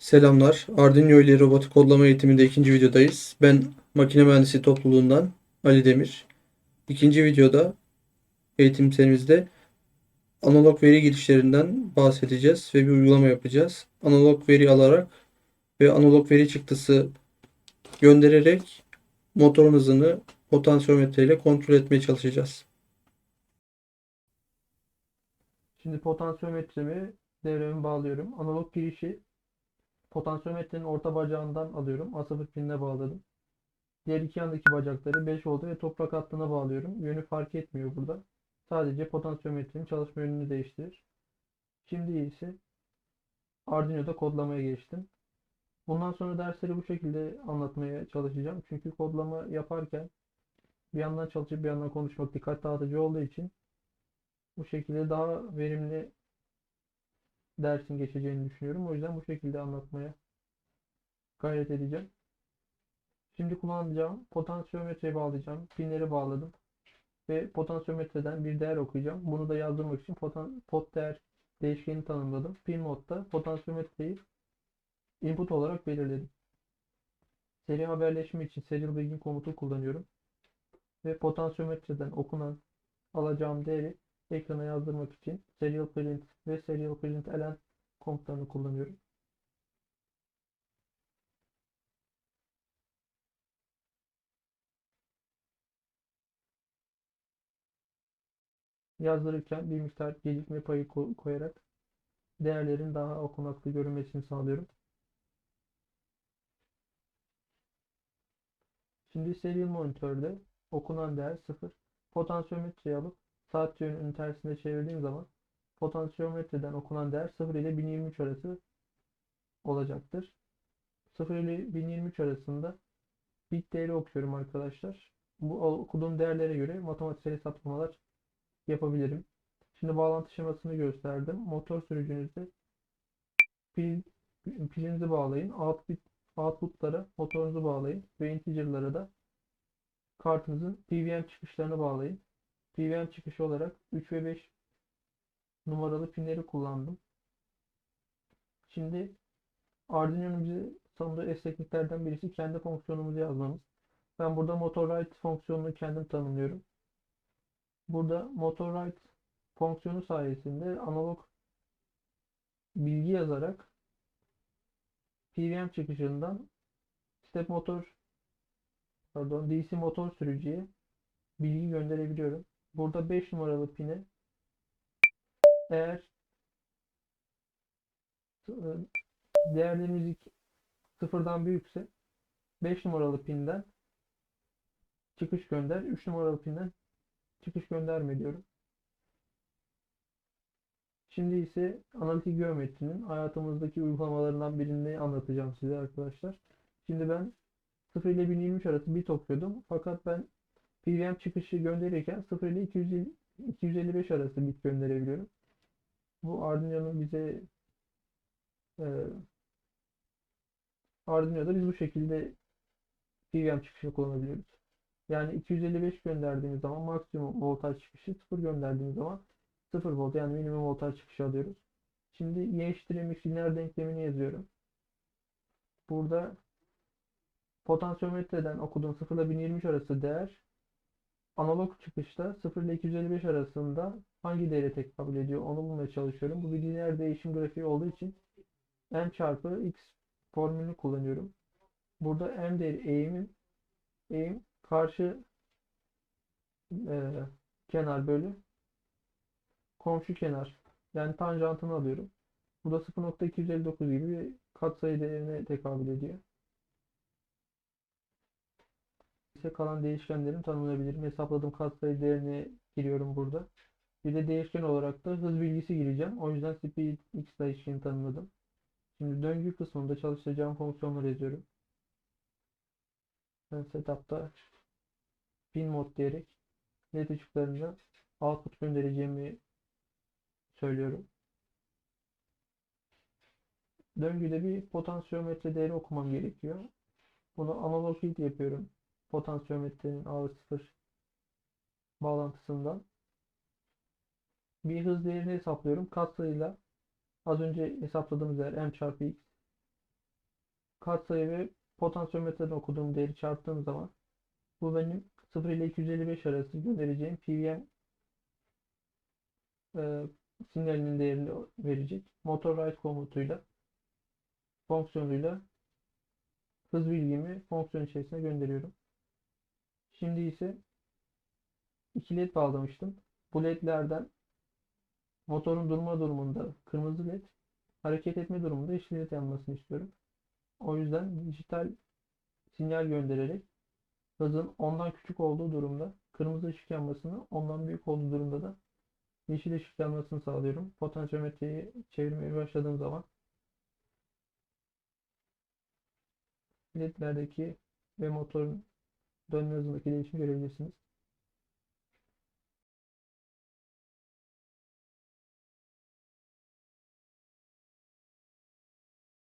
Selamlar. Arduino ile robotik kodlama eğitiminde ikinci videodayız. Ben makine mühendisi topluluğundan Ali Demir. İkinci videoda eğitim serimizde analog veri girişlerinden bahsedeceğiz ve bir uygulama yapacağız. Analog veri alarak ve analog veri çıktısı göndererek motorun hızını potansiyometre ile kontrol etmeye çalışacağız. Şimdi potansiyometremi devremi bağlıyorum. Analog girişi potansiyometrenin orta bacağından alıyorum. A0 pinine bağladım. Diğer iki yandaki bacakları 5 oldu ve toprak hattına bağlıyorum. Yönü fark etmiyor burada. Sadece potansiyometrenin çalışma yönünü değiştirir. Şimdi ise Arduino'da kodlamaya geçtim. Bundan sonra dersleri bu şekilde anlatmaya çalışacağım. Çünkü kodlama yaparken bir yandan çalışıp bir yandan konuşmak dikkat dağıtıcı olduğu için bu şekilde daha verimli dersin geçeceğini düşünüyorum. O yüzden bu şekilde anlatmaya gayret edeceğim. Şimdi kullanacağım potansiyometreyi bağlayacağım. Pinleri bağladım. Ve potansiyometreden bir değer okuyacağım. Bunu da yazdırmak için potan, pot değer değişkeni tanımladım. Pin modda potansiyometreyi input olarak belirledim. Seri haberleşme için serial begin komutu kullanıyorum. Ve potansiyometreden okunan alacağım değeri ekrana yazdırmak için serial print ve serial print elen komutlarını kullanıyorum. Yazdırırken bir miktar gecikme payı ko- koyarak değerlerin daha okunaklı görünmesini sağlıyorum. Şimdi serial monitörde okunan değer 0. Potansiyometreyi alıp saat yönünün tersine çevirdiğim zaman potansiyometreden okunan değer 0 ile 1023 arası olacaktır. 0 ile 1023 arasında bit değeri okuyorum arkadaşlar. Bu okuduğum değerlere göre matematiksel hesaplamalar yapabilirim. Şimdi bağlantı şemasını gösterdim. Motor sürücünüzde pil, pilinizi bağlayın. Output, outputlara motorunuzu bağlayın. Ve integer'lara da kartınızın PWM çıkışlarını bağlayın. PWM çıkışı olarak 3 ve 5 numaralı pinleri kullandım. Şimdi Arduino'nun bize tanıdığı esnekliklerden birisi kendi fonksiyonumuzu yazmamız. Ben burada motor write fonksiyonunu kendim tanımlıyorum. Burada motor write fonksiyonu sayesinde analog bilgi yazarak PWM çıkışından step motor pardon DC motor sürücüye bilgi gönderebiliyorum. Burada 5 numaralı pine eğer e, değerlerimiz sıfırdan büyükse 5 numaralı pinden çıkış gönder. 3 numaralı pinden çıkış gönderme diyorum. Şimdi ise analitik geometrinin hayatımızdaki uygulamalarından birini anlatacağım size arkadaşlar. Şimdi ben 0 ile 1023 arası bit okuyordum. Fakat ben PWM çıkışı gönderirken 0 ile 250, 255 arası bit gönderebiliyorum. Bu Arduino'nun bize e, Arduino'da biz bu şekilde PWM çıkışını kullanabiliyoruz. Yani 255 gönderdiğimiz zaman maksimum voltaj çıkışı 0 gönderdiğimiz zaman 0 volt yani minimum voltaj çıkışı alıyoruz. Şimdi y eşittir mx lineer denklemini yazıyorum. Burada potansiyometreden okuduğum 0 ile 1023 arası değer analog çıkışta 0 ile 255 arasında hangi değere tekabül ediyor onu bulmaya çalışıyorum. Bu bir lineer değişim grafiği olduğu için m çarpı x formülünü kullanıyorum. Burada m değeri eğimin eğim karşı e, kenar bölü komşu kenar yani tanjantını alıyorum. Bu da 0.259 gibi bir katsayı değerine tekabül ediyor. İse kalan değişkenlerim tanımlayabilirim. Hesapladığım katsayı değerini giriyorum burada. Bir de değişken olarak da hız bilgisi gireceğim. O yüzden speed x değişkeni tanımladım. Şimdi döngü kısmında çalıştıracağım fonksiyonları yazıyorum. Ben setup'ta pin mod diyerek net ışıklarına output göndereceğimi söylüyorum. Döngüde bir potansiyometre değeri okumam gerekiyor. Bunu analog read yapıyorum. Potansiyometrenin A0 bağlantısından. Bir hız değerini hesaplıyorum. Katsayıyla az önce hesapladığımız değer m çarpı x katsayı ve potansiyometreden okuduğum değeri çarptığım zaman bu benim 0 ile 255 arası göndereceğim PWM e, sinyalinin değerini verecek. Motor write komutuyla fonksiyonuyla hız bilgimi fonksiyon içerisine gönderiyorum. Şimdi ise iki led bağlamıştım. Bu ledlerden motorun durma durumunda kırmızı led, hareket etme durumunda yeşil led yanmasını istiyorum. O yüzden dijital sinyal göndererek hızın ondan küçük olduğu durumda kırmızı ışık yanmasını, ondan büyük olduğu durumda da yeşil ışık yanmasını sağlıyorum. Potansiyometreyi çevirmeye başladığım zaman ledlerdeki ve motorun dönme hızındaki değişimi görebilirsiniz.